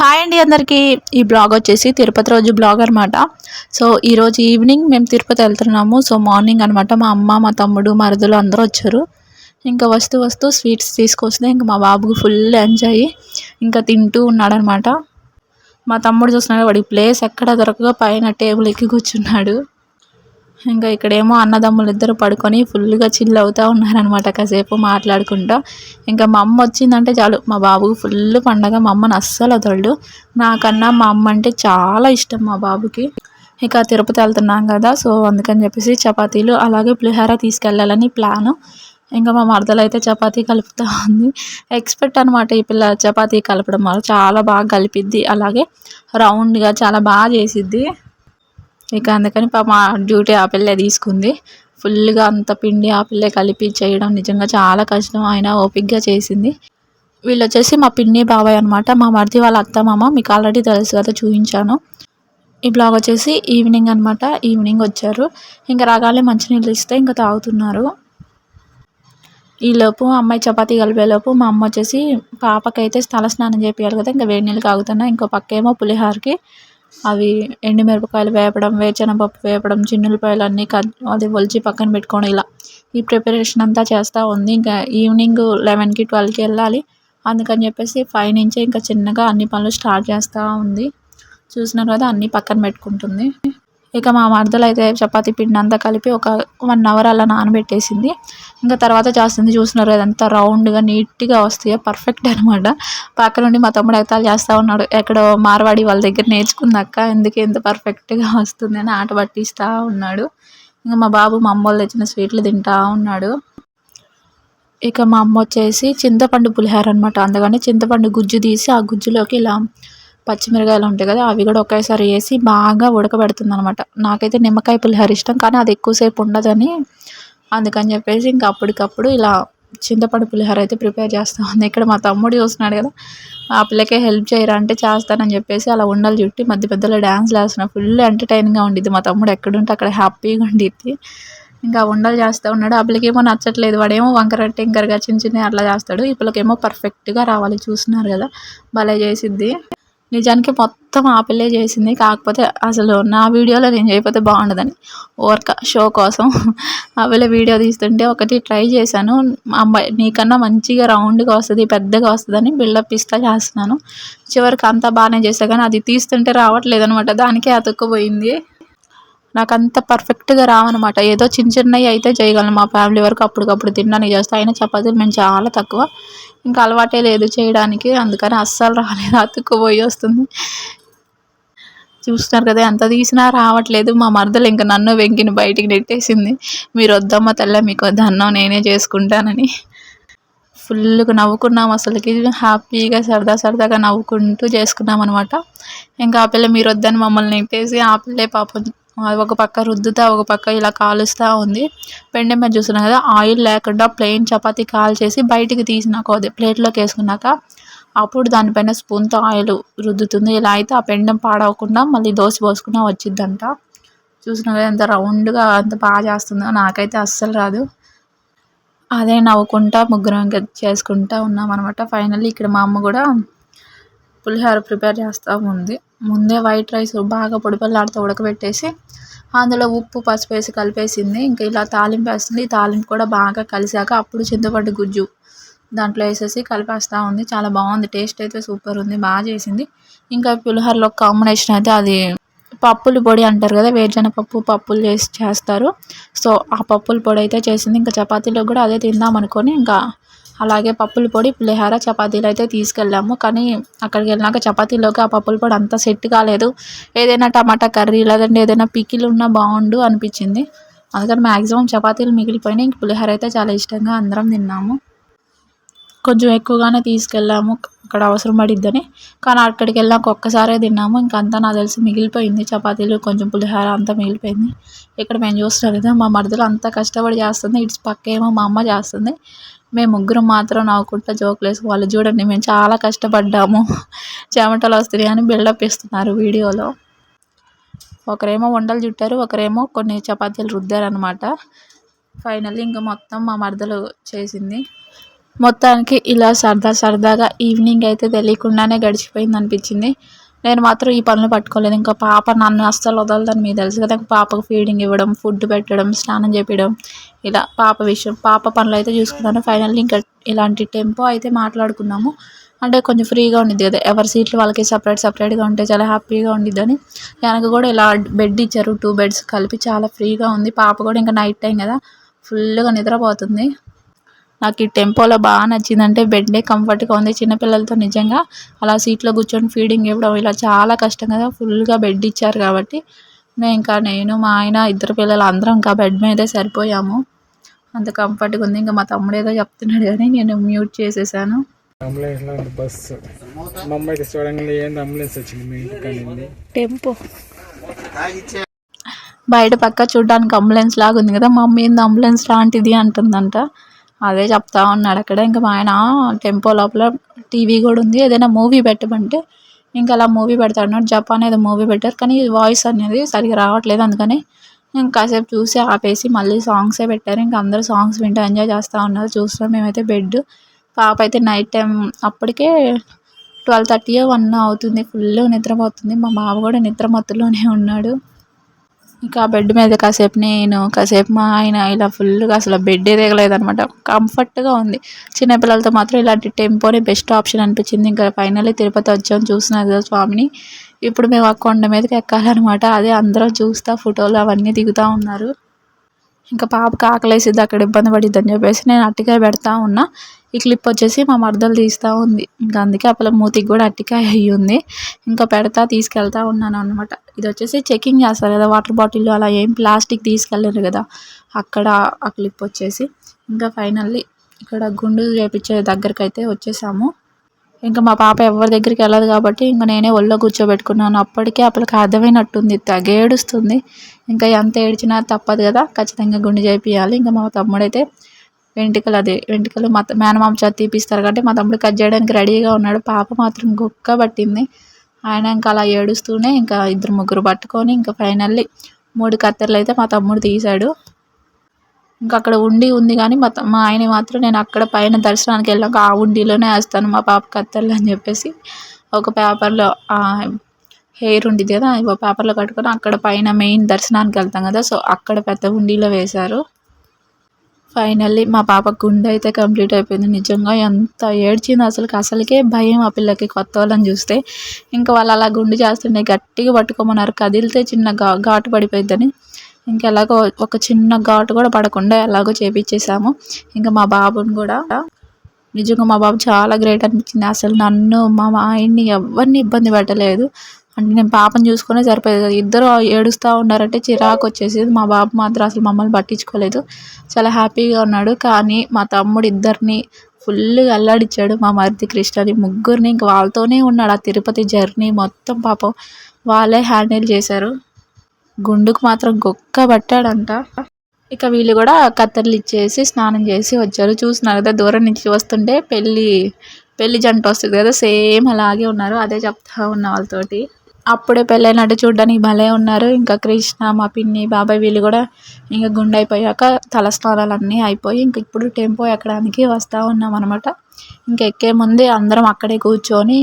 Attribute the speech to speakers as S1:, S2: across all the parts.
S1: Hi అండి అందరికీ. ఈ బ్లాగ్ వచ్చేసి తిరుపతి రోజు బ్లాగ్ అనమాట సో ఈరోజు ఈవినింగ్ మేము తిరుపతి వెళ్తున్నాము. సో మార్నింగ్ అనమాట మా అమ్మ మా తమ్ముడు మరుదులు అందరూ వచ్చారు. ఇంకా వస్తూ వస్తూ స్వీట్స్ తీసుకొస్తే ఇంకా మా బాబుకు ఫుల్ ఎంజాయ్ ఇంకా తింటూ ఉన్నాడనమాట మా తమ్ముడు చూస్తున్నాడు వాడి ప్లేస్ ఎక్కడ దొరకగా పైన టేబుల్ ఎక్కి కూర్చున్నాడు. ఇంకా ఇక్కడేమో అన్నదమ్ములు ఇద్దరు పడుకొని ఫుల్గా చిల్ అవుతూ ఉన్నారనమాట కాసేపు మాట్లాడుకుంటా. ఇంకా మా అమ్మ వచ్చిందంటే చాలు. మా బాబుకు ఫుల్ పండగ మా అమ్మని అస్సలు వదలడు. నాకన్నా మా అమ్మ అంటే చాలా ఇష్టం మా బాబుకి. ఇక తిరుపతి వెళ్తున్నాం కదా సో అందుకని చెప్పేసి చపాతీలు అలాగే పులిహార తీసుకెళ్ళాలని ప్లాను. ఇంకా మా మరదలు అయితే చపాతీ కలుపుతూ ఉంది. ఎక్స్పెక్ట్ అనమాట ఈ పిల్ల చపాతీ కలపడం వల్ల. చాలా బాగా కలిపిద్ది. అలాగే రౌండ్గా చాలా బాగా చేసిద్ది. ఇక అందుకని పాప డ్యూటీ ఆ పిల్లే తీసుకుంది. ఫుల్గా అంత పిండి ఆ పిల్లే కలిపి చేయడం నిజంగా చాలా కష్టం. అయినా ఓపిక్గా చేసింది. వీళ్ళు వచ్చేసి మా పిన్ని బాబాయ్ అనమాట మా మరిది వాళ్ళ అత్త మామ మీకు ఆల్రెడీ తెలుసు కదా చూపించాను ఈ బ్లాగ్ వచ్చేసి ఈవినింగ్ అనమాట ఈవినింగ్ వచ్చారు. ఇంకా రాగానే మంచినీళ్ళు ఇస్తే ఇంకా తాగుతున్నారు. ఈలోపు అమ్మాయి చపాతీ కలిపేలోపు మా అమ్మ వచ్చేసి పాపకైతే స్థల స్నానం చేపియాలి కదా ఇంకా వేడి నీళ్ళు కాగుతున్నా ఇంకో పక్క ఏమో అవి ఎండుమిరపకాయలు వేపడం వేరుశనగపప్పు వేపడం చిన్నులపాయలు అన్నీ అది ఒలిచి పక్కన పెట్టుకోవడం ఇలా ఈ ప్రిపరేషన్ అంతా చేస్తూ ఉంది. ఇంకా ఈవినింగ్ లెవెన్కి ట్వెల్వ్కి వెళ్ళాలి. అందుకని చెప్పేసి ఫైవ్ నుంచే ఇంకా చిన్నగా అన్ని పనులు స్టార్ట్ చేస్తూ ఉంది. చూసినారు కదా అన్నీ పక్కన పెట్టుకుంటుంది. ఇక మా మరదలు అయితే చపాతీ పిండి అంతా కలిపి ఒక వన్ అవర్ అలా నానబెట్టేసింది. ఇంకా తర్వాత చేస్తుంది చూస్తున్నారు అదంతా రౌండ్గా నీట్గా వస్తాయి పర్ఫెక్ట్ అనమాట పక్క నుండి మా తమ్ముడు ఎగతాలు చేస్తూ ఉన్నాడు. ఎక్కడో మార్వాడి వాళ్ళ దగ్గర నేర్చుకుందాక ఎందుకు ఎంత పర్ఫెక్ట్గా వస్తుంది అని ఆట పట్టిస్తూ ఉన్నాడు. ఇంకా మా బాబు మా అమ్మ వాళ్ళు తెచ్చిన స్వీట్లు తింటా ఉన్నాడు. ఇక మా అమ్మ వచ్చేసి చింతపండు పులిహార అనమాట అందుకని చింతపండు గుజ్జు తీసి ఆ గుజ్జులోకి ఇలా పచ్చిమిరకాయలు ఉంటాయి కదా అవి కూడా ఒకేసారి వేసి బాగా ఉడకబెడుతుంది అనమాట నాకైతే నిమ్మకాయ పులిహోర ఇష్టం కానీ అది ఎక్కువసేపు ఉండదని అందుకని చెప్పేసి ఇంకా అప్పటికప్పుడు ఇలా చింతపండు పులిహోర అయితే ప్రిపేర్ చేస్తా ఉంది. ఇక్కడ మా తమ్ముడు చూస్తున్నాడు కదా ఆ పిల్లకే హెల్ప్ చేయరా అంటే చేస్తానని చెప్పేసి అలా ఉండలు చుట్టి మధ్య మధ్యలో డ్యాన్స్ వేస్తున్నా. ఫుల్ ఎంటర్టైన్గా ఉండిద్ది. మా తమ్ముడు ఎక్కడుంటే అక్కడ హ్యాపీగా ఉండిద్ది. ఇంకా ఉండలు చేస్తూ ఉన్నాడు. ఆ పిల్లకేమో నచ్చట్లేదు. వాడేమో వంకర టింకరగా చిన్న చిన్న అట్లా చేస్తాడు. ఈ పిల్లకేమో పర్ఫెక్ట్గా రావాలి. చూస్తున్నారు కదా భలే చేసిద్ది. నిజానికి మొత్తం ఆ పిల్లే చేసింది. కాకపోతే అసలు నా వీడియోలో నేను చేయకపోతే బాగుండదని. ఓర్క షో కోసం ఆ పిల్ల వీడియో తీస్తుంటే ఒకటి ట్రై చేశాను. అమ్మాయి నీకన్నా మంచిగా రౌండ్గా వస్తుంది పెద్దగా వస్తుందని బిల్డప్ ఇస్తా చేస్తున్నాను. చివరికి అంతా బాగానే చేసా కానీ అది తీస్తుంటే రావట్లేదు అనమాట దానికే అతుక్కుపోయింది. నాకు అంత పర్ఫెక్ట్గా రావన్నమాట. ఏదో చిన్న చిన్నవి అయితే చేయగలను మా ఫ్యామిలీ వరకు అప్పటికప్పుడు తినడానికి. చేస్తా అయినా చపాతీలు మేము చాలా తక్కువ. ఇంకా అలవాటే లేదు చేయడానికి. అందుకని అస్సలు రాలేదు. అతుక్కుపోయి వస్తుంది. చూస్తున్నారు కదా ఎంత తీసినా రావట్లేదు. మా మరదలు ఇంకా నన్ను వెంకిని బయటికి నెట్టేసింది. మీరు వద్దమ్మ తెల్ల మీకు దన్నం నేనే చేసుకుంటానని. ఫుల్గా నవ్వుకున్నాం అసలుకి. హ్యాపీగా సరదా సరదాగా నవ్వుకుంటూ చేసుకున్నాం అనమాట ఇంకా ఆ పిల్ల మీరు వద్దని మమ్మల్ని నెట్టేసి ఆ పిల్లే పాపం ఒక పక్క రుద్దుతా ఒక పక్క ఇలా కాలుస్తూ ఉంది. పెండె మీద చూస్తున్నాం కదా ఆయిల్ లేకుండా ప్లెయిన్ చపాతీ కాల్చేసి బయటికి తీసినాక అది ప్లేట్లోకి వేసుకున్నాక అప్పుడు దానిపైన స్పూన్తో ఆయిల్ రుద్దుతుంది. ఇలా అయితే ఆ పెండెం పాడవకుండా మళ్ళీ దోశ పోసుకున్నా వచ్చిద్దంట. చూసినా కదా ఎంత రౌండ్గా అంత బాగా చేస్తుందో నాకైతే అస్సలు రాదు. అదే నవ్వుకుంటా ముగ్గురం ఇంకా చేసుకుంటా ఉన్నాం అనమాట ఫైనల్లీ ఇక్కడ మా అమ్మ కూడా పులిహోర ప్రిపేర్ చేస్తూ ఉంది. ముందే వైట్ రైస్ బాగా పొడిపల్లాడుతూ ఉడకబెట్టేసి అందులో ఉప్పు పసుపు వేసి కలిపేసింది. ఇంకా ఇలా తాలింపు వేస్తుంది. తాలింపు కూడా బాగా కలిసాక అప్పుడు చింతపండు గుజ్జు దాంట్లో వేసేసి కలిపేస్తూ ఉంది. చాలా బాగుంది. టేస్ట్ అయితే సూపర్ ఉంది. బాగా చేసింది. ఇంకా పులిహోరలో కాంబినేషన్ అయితే అది పప్పుల పొడి అంటారు కదా వేరుశనగపప్పు పప్పులు చేసి చేస్తారు. సో ఆ పప్పుల పొడి అయితే చేసింది. ఇంకా చపాతీలో కూడా అదే తిందాం అనుకొని ఇంకా అలాగే పప్పుల పొడి పులిహోర చపాతీలు అయితే తీసుకెళ్ళాము. కానీ అక్కడికి వెళ్ళాక చపాతీలోకి ఆ పప్పుల పొడి అంత సెట్ కాలేదు. ఏదైనా టమాటా కర్రీ లేదంటే ఏదైనా పికిల్ ఉన్నా బాగుండు అనిపించింది. అందుకని మ్యాక్సిమం చపాతీలు మిగిలిపోయినాయి. ఇంక పులిహోర అయితే చాలా ఇష్టంగా అందరం తిన్నాము. కొంచెం ఎక్కువగానే తీసుకెళ్ళాము. అక్కడ అవసరం పడిద్దని. కానీ అక్కడికి వెళ్ళాక ఒక్కసారే తిన్నాము. ఇంకంతా నాకు తెలిసి మిగిలిపోయింది. చపాతీలు కొంచెం పులిహోర అంతా మిగిలిపోయింది. ఇక్కడ మేము చూస్తున్నాం కదా మా మరదలు అంతా కష్టపడి చేస్తుంది. ఇటు పక్క ఏమో మా అమ్మ చేస్తుంది. మేము ముగ్గురం మాత్రం నవ్వుకుంటా జోకులు వేసి వాళ్ళు చూడండి మేము చాలా కష్టపడ్డాము. చెమటలు వస్తున్నాయి అని బిల్డప్ ఇస్తున్నారు వీడియోలో. ఒకరేమో వండలు చుట్టారు ఒకరేమో కొన్ని చపాతీలు రుద్దారనమాట ఫైనల్లీ ఇంకా మొత్తం మా మరదలు చేసింది. మొత్తానికి ఇలా సరదా సరదాగా ఈవినింగ్ అయితే తెలియకుండానే గడిచిపోయింది అనిపించింది. నేను మాత్రం ఈ పనులు పట్టుకోలేదు. ఇంకా పాప నన్ను అస్సలు వదలదని మీకు తెలుసు కదా. పాపకు ఫీడింగ్ ఇవ్వడం ఫుడ్ పెట్టడం స్నానం చేపించడం ఇలా పాప విషయం పాప పనులు అయితే చూసుకున్నాను. ఫైనల్లీ ఇంకా ఇలాంటి టెంపో అయితే మాట్లాడుకున్నాము. అంటే కొంచెం ఫ్రీగా ఉండిద్ది కదా. ఎవరి సీట్లు వాళ్ళకి సపరేట్ సపరేట్గా ఉంటే చాలా హ్యాపీగా ఉండిద్దని వెనక కూడా ఇలా బెడ్ ఇచ్చారు టూ బెడ్స్ కలిపి చాలా ఫ్రీగా ఉంది. పాప కూడా ఇంకా నైట్ టైం కదా. ఫుల్గా నిద్రపోతుంది. నాకు ఈ టెంపోలో బాగా నచ్చిందంటే బెడ్డే కంఫర్ట్గా ఉంది. చిన్నపిల్లలతో నిజంగా అలా సీట్లో కూర్చొని ఫీడింగ్ ఇవ్వడం ఇలా చాలా కష్టం కదా. ఫుల్గా బెడ్ ఇచ్చారు కాబట్టి మేము ఇంకా నేను మా ఆయన ఇద్దరు పిల్లలు అందరం ఇంకా బెడ్ మీదే సరిపోయాము. అంత కంఫర్ట్గా ఉంది. ఇంకా మా తమ్ముడు ఏదో చెప్తున్నాడు కానీ నేను మ్యూట్ చేసేసాను.
S2: అంబులెన్స్లో ఉంది బస్సు మా అమ్మాయికి చూడంగానే ఏంది అంబులెన్స్ వచ్చింది? మీ ఇంటికి అనింది
S1: టెంపో బయట పక్క చూడడానికి అంబులెన్స్ లాగా ఉంది కదా. మా అమ్మ ఏంది అంబులెన్స్ లాంటిది అంటుందంట. అదే చెప్తా ఉన్నాడు అక్కడ. ఇంకా మా ఆయన టెంపో లోపల టీవీ కూడా ఉంది. ఏదైనా మూవీ పెట్టమంటే ఇంకా అలా మూవీ పెడతాడు. జపాన్ ఏదో మూవీ పెట్టారు. కానీ వాయిస్ అనేది సరిగా రావట్లేదు. అందుకని ఇంకా కాసేపు చూసి ఆపేసి మళ్ళీ సాంగ్సే పెట్టారు. ఇంకా అందరూ సాంగ్స్ వింటూ ఎంజాయ్ చేస్తూ ఉన్నారు. చూస్తున్నాం మేమైతే బెడ్. పాప అయితే నైట్ టైం అప్పటికే ట్వెల్వ్ థర్టీ వన్ అవుతుంది. ఫుల్ నిద్రపోతుంది. మా బావ కూడా నిద్ర మత్తులోనే ఉన్నాడు. ఇంకా బెడ్ మీద కాసేపు నేను కాసేపు మా ఆయన ఇలా ఫుల్గా అసలు బెడ్డే దిగలేదు అనమాట కంఫర్ట్గా ఉంది. చిన్నపిల్లలతో మాత్రం ఇలాంటి టెంపోనే బెస్ట్ ఆప్షన్ అనిపించింది. ఇంకా ఫైనల్లీ తిరుపతి వచ్చాం చూసినారు కదా స్వామిని. ఇప్పుడు మేము ఆ కొండ మీదకి ఎక్కాలన్నమాట. అదే అందరం చూస్తా ఫోటోలు అవన్నీ దిగుతూ ఉన్నారు. ఇంకా పాపకి ఆకలేసిద్ది అక్కడ ఇబ్బంది పడిద్దని చెప్పేసి నేను అట్టికాయ పెడతా ఉన్నా. ఈ క్లిప్ వచ్చేసి మా మరదలు తీస్తూ ఉంది. ఇంకా అందుకే అప్పల మూతికి కూడా అట్టికాయ అయ్యి ఉంది. ఇంకా పెడతా తీసుకెళ్తా ఉన్నాను అనమాట ఇది వచ్చేసి చెకింగ్ చేస్తారు కదా వాటర్ బాటిల్ అలా ఏం ప్లాస్టిక్ తీసుకెళ్ళరు కదా అక్కడ ఆ క్లిప్ వచ్చేసి. ఇంకా ఫైనల్లీ ఇక్కడ గుండు చేపించే దగ్గరకైతే వచ్చేసాము. ఇంకా మా పాప ఎవరి దగ్గరికి వెళ్ళదు కాబట్టి ఇంకా నేనే ఒళ్ళో కూర్చోబెట్టుకున్నాను. అప్పటికే అప్పటికి అర్థమైనట్టుంది తెగ ఏడుస్తుంది. ఇంకా ఎంత ఏడ్చినా తప్పదు కదా ఖచ్చితంగా గుండె చేపియాలి. ఇంకా మా తమ్ముడైతే వెంట్రుకలు అదే వెంట్రుకలు మా మేనమామ చేత తీపిస్తారు కాబట్టి మా తమ్ముడు కట్ చేయడానికి రెడీగా ఉన్నాడు. పాప మాత్రం గుక్క పట్టింది. ఆయన ఇంకా అలా ఏడుస్తూనే ఇంకా ఇద్దరు ముగ్గురు పట్టుకొని ఇంకా ఫైనల్లీ మూడు కత్తెరలు అయితే మా తమ్ముడు తీశాడు. ఇంకా అక్కడ ఉండి ఉంది కానీ మా మా ఆయన మాత్రం నేను అక్కడ పైన దర్శనానికి వెళ్ళాక ఆ ఉండిలోనే వేస్తాను మా పాప అత్తర్లు అని చెప్పేసి. ఒక పేపర్లో హెయిర్ ఉండిద్ది కదా ఒక పేపర్లో కట్టుకొని అక్కడ పైన మెయిన్ దర్శనానికి వెళ్తాం కదా సో అక్కడ పెద్ద ఉండిలో వేశారు. ఫైనల్లీ మా పాప గుండె అయితే కంప్లీట్ అయిపోయింది నిజంగా. ఎంత ఏడ్చింది అసలు అసలుకే భయం ఆ పిల్లకి కొత్త వాళ్ళని చూస్తే. ఇంకా వాళ్ళు అలా గుండు చేస్తుండే గట్టిగా పట్టుకోమన్నారు. కదిలితే చిన్న ఘా ఘాటు పడిపోయిద్దని. ఇంకా ఎలాగో ఒక చిన్న ఘాటు కూడా పడకుండా ఎలాగో చేపించేసాము ఇంకా మా బాబుని కూడా. నిజంగా మా బాబు చాలా గ్రేట్ అనిపించింది. అసలు నన్ను మా ఆయన్ని ఎవరిని ఇబ్బంది పెట్టలేదు. అంటే నేను పాపని చూసుకునే సరిపోయేది కదా. ఇద్దరు ఏడుస్తూ ఉన్నారంటే చిరాకు వచ్చేసేది. మా బాబు మాత్రం అసలు మమ్మల్ని పట్టించుకోలేదు. చాలా హ్యాపీగా ఉన్నాడు. కానీ మా తమ్ముడు ఇద్దరిని ఫుల్గా అల్లాడిచ్చాడు. మా మరిది కృష్ణని ముగ్గురిని ఇంక వాళ్ళతోనే ఉన్నాడు ఆ తిరుపతి జర్నీ మొత్తం పాపం. వాళ్ళే హ్యాండిల్ చేశారు. గుండుకు మాత్రం గొక్క పట్టాడంట. ఇక వీళ్ళు కూడా కత్తెరలు ఇచ్చేసి స్నానం చేసి వచ్చారు. చూస్తున్నారు కదా దూరం నుంచి వస్తుంటే పెళ్ళి పెళ్ళి జంట వస్తుంది కదా సేమ్ అలాగే ఉన్నారు. అదే చెప్తా ఉన్న వాళ్ళతోటి. అప్పుడే పెళ్ళైనట్టు చూడడానికి భలే ఉన్నారు. ఇంకా కృష్ణ మా పిన్ని బాబాయ్ వీళ్ళు కూడా ఇంకా గుండె అయిపోయాక తలస్నానాలు అన్నీ అయిపోయి ఇంక ఇప్పుడు టెంపో ఎక్కడానికి వస్తూ ఉన్నాం అనమాట ఇంక ఎక్కే ముందే అందరం అక్కడే కూర్చొని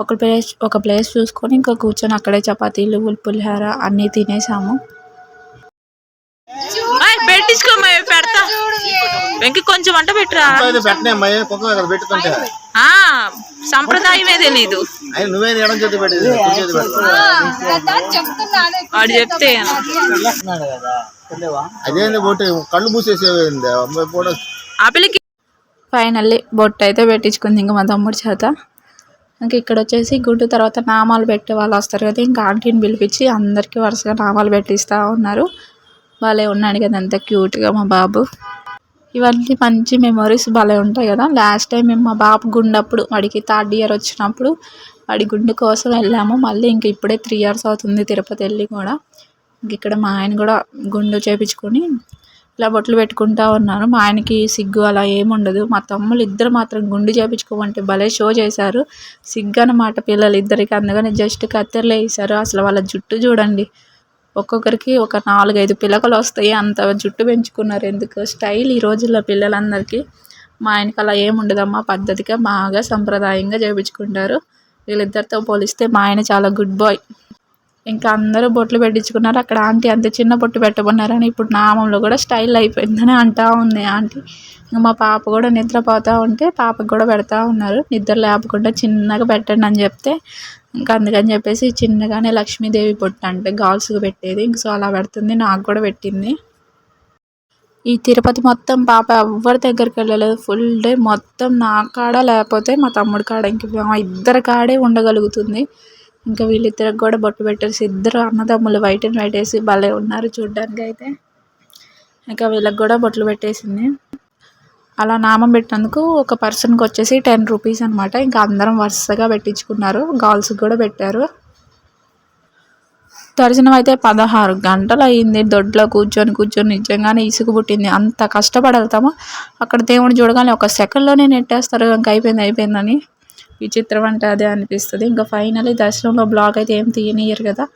S1: ఒక ప్లేస్ ఒక ప్లేస్ చూసుకొని ఇంకా కూర్చొని అక్కడే చపాతీలు పులిహోర అన్నీ తినేసాము. పెట్టించుకోమా పెడతా. వెంకి కొంచెం అంట పెట్టురా?
S3: పెట్టనే పెట్టుకుంటే.
S1: సంప్రదాయమే తెలీదు.
S3: ఆయన నువ్వేది ఎడం చేతి పెట్టేది కుడి చేతి పెట్టు
S1: వాడు చెప్తే
S3: అదేంది బొట్టు? కళ్ళు మూసేసేది అమ్మాయి కూడా
S1: ఆ పిల్లకి ఫైనల్లీ బొట్టు అయితే పెట్టించుకుంది ఇంకా మా తమ్ముడి చేత. ఇంక ఇక్కడ వచ్చేసి గుడ్డు తర్వాత నామాలు పెట్టే వాళ్ళు వస్తారు కదా ఇంకా ఆంటీని పిలిపించి అందరికీ వరుసగా నామాలు పెట్టిస్తూ ఉన్నారు. భలే ఉన్నాడు కదా అంత క్యూట్గా మా బాబు. ఇవన్నీ మంచి మెమొరీస్ భలే ఉంటాయి కదా. లాస్ట్ టైం మేము మా బాబు గుండప్పుడు వాడికి థర్డ్ ఇయర్ వచ్చినప్పుడు వాడి గుండు కోసం వెళ్ళాము. మళ్ళీ ఇంక ఇప్పుడే త్రీ ఇయర్స్ అవుతుంది తిరుపతి వెళ్ళి కూడా. ఇంక ఇక్కడ మా ఆయన కూడా గుండు చేపించుకొని ఇలా బొట్లు పెట్టుకుంటా ఉన్నారు. మా ఆయనకి సిగ్గు అలా ఏముండదు మా తమ్ముళ్ళు ఇద్దరు మాత్రం గుండు చేపించుకోమంటే భలే షో చేశారు. సిగ్గు అన్నమాట పిల్లలు ఇద్దరికి అందుకని జస్ట్ కత్తెరలే వేసారు అసలు వాళ్ళ జుట్టు చూడండి. ఒక్కొక్కరికి ఒక నాలుగైదు పిలకలు వస్తాయి అంత జుట్టు పెంచుకున్నారు ఎందుకు? స్టైల్ ఈ రోజుల్లో పిల్లలందరికీ మా ఆయనకి అలా ఏమి ఉండదమ్మా. పద్ధతిగా బాగా సంప్రదాయంగా చేయించుకుంటారు వీళ్ళిద్దరితో పోలిస్తే మా ఆయన చాలా గుడ్ బాయ్. ఇంకా అందరూ బొట్లు పెట్టించుకున్నారు. అక్కడ ఆంటీ అంత చిన్న బొట్టు పెట్టమన్నారని ఇప్పుడు నామంలో కూడా స్టైల్ అయిపోయిందని అంటా ఉంది ఆంటీ. ఇంకా మా పాప కూడా నిద్రపోతూ ఉంటే పాపకు కూడా పెడతా ఉన్నారు. నిద్ర లేపకుండా చిన్నగా పెట్టండి అని చెప్తే ఇంకా అందుకని చెప్పేసి చిన్నగానే లక్ష్మీదేవి పొట్టు అంటే గాల్స్కి పెట్టేది. సో అలా పెడుతుంది. నాకు కూడా పెట్టింది. ఈ తిరుపతి మొత్తం పాప ఎవ్వరి దగ్గరికి వెళ్ళలేదు. ఫుల్ డే మొత్తం నా కాడ లేకపోతే మా తమ్ముడి కాడ. ఇంక మా ఇద్దరి కాడే ఉండగలుగుతుంది. ఇంకా వీళ్ళిద్దరికి కూడా బొట్టు పెట్టేసి ఇద్దరు అన్నదమ్ములు వైట్ అండ్ వైట్ వేసి భలే ఉన్నారు చూడ్డానికి అయితే ఇంకా వీళ్ళకి కూడా బొట్లు పెట్టేసింది. అలా నామం పెట్టినందుకు ఒక పర్సన్కి వచ్చేసి టెన్ రూపీస్ అనమాట ఇంకా అందరం వరుసగా పెట్టించుకున్నారు. గర్ల్స్కి కూడా పెట్టారు. దర్శనం అయితే పదహారు గంటలు అయింది దొడ్లో కూర్చొని కూర్చొని నిజంగానే ఇసుగు పుట్టింది. అంత కష్టపడి వెళ్తాము అక్కడ దేవుని చూడగానే ఒక సెకండ్లోనే నెట్టేస్తారు. ఇంకా అయిపోయింది అయిపోయిందని విచిత్రం అంటే అదే అనిపిస్తుంది. ఇంకా ఫైనలీ దర్శనంలో బ్లాగ్ అయితే ఏం తీయనియరు కదా.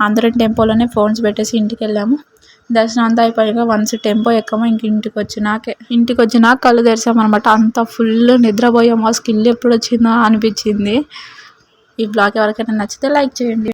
S1: అందరం టెంపోలోనే ఫోన్స్ పెట్టేసి ఇంటికి వెళ్ళాము. దర్శనం అంతా అయిపోయాక వన్స్ టెంపో ఎక్కమో ఇంక ఇంటికి వచ్చినాకే ఇంటికి వచ్చినాక కళ్ళు తెరిచామన్నమాట. అంత ఫుల్ నిద్రపోయాము ఆ స్కిల్ ఎప్పుడు వచ్చిందా అనిపించింది. ఈ బ్లాగ్ ఎవరికైనా నచ్చితే లైక్ చేయండి.